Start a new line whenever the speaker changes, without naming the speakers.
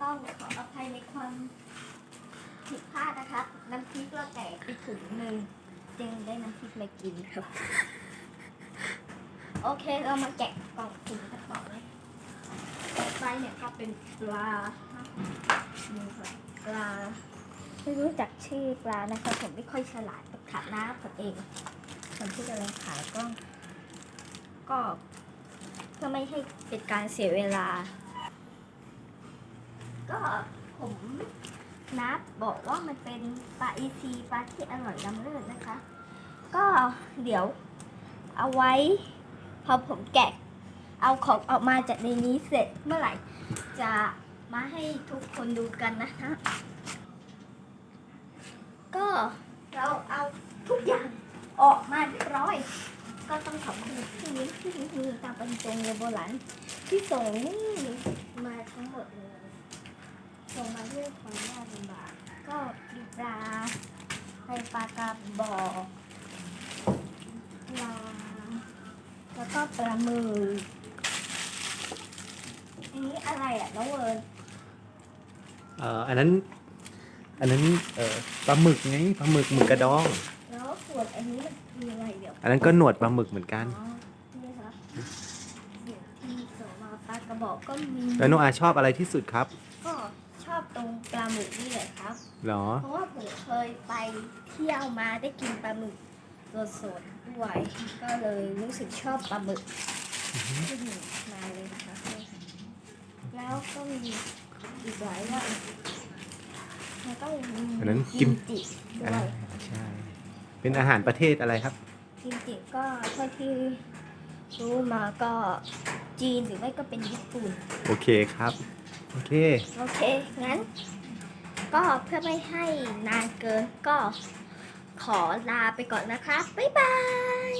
ต้องขออภัยในความผิดพลาดนะครับ น้ำพริกเราแตกไปถุงหนึ่งจึงได้น้ำพริกมากินครับ โอเคเรามาแกะกล่องถุงกันต่อเลยต่อไปเนี่ยก็เป็นปลาปลาไม่รู้จักชื่อปลานะคะผมไม่ค่อยฉลาดกับขาหน้าผมเองคนที่กำลังขายก็ก็เพื่อไม่ให้เป็นการเสียเวลา ก็ผมนับบอกว่ามันเป็นปลาอีซีปลาที่อร่อยล้ำเลิศนะคะ ก็เดี๋ยวเอาไว้ พอผมแกะ เอาของออกมาจากในนี้เสร็จเมื่อไหร่ จะมาให้ทุกคนดูกันนะคะก็เราเอาทุกอย่างออกมาเรียบร้อย ก็ต้องขอบคุณที่นี้ที่มีตามบรรจงเลยโบราณที่ส่งนี่มาทั้งหมดเลย ด้วยความยากลำบากก็มีปลาไตปลากระบอกปลาแล้วก็ปลาหมึกอันนี้อะไรอะน้องเวิร์น
เอ่ออันนั้น อันนั้นเอ่อปลาหมึกไงปลาหมึกหมึกกระดอง
แล้วส่วนอันนี้มันคืออะไรเดี๋ยว
อันนั้นก็หนวดปลาหมึกเหมือนกัน
อ๋อนี่ค่ะเดี๋ยวที่ส่งมาปลากระบอกก็มี
แล้วน้องอาชอบอะไรที่สุดครับ
ก็ช อบตรงปลาหมึกนี่แหละครับ
หรอ
เพราะว่าผมเคยไปเที่ยวมาได้กินปลาหมึกสดๆด้วยก็เลยรู้สึกชอบปลาหมึกที่หนึ่งมาเลยนะคะแล้วก็มีอีกหลายอย่างแล้วก็มี
อันนั้นกิ
กิ
ม
มจิด้
อ่า
วย
ใช่ เป็นอาหารประเทศอะไรครับ
กิมจิก็เท่าที่รู้มาก็จีนหรือไม่ก็เป็นญี่ปุ่น
โอเคครับ โอเค
โอเค งั้น ก็เพื่อไม่ให้นานเกินก็ขอลาไปก่อนนะคะ บ๊ายบาย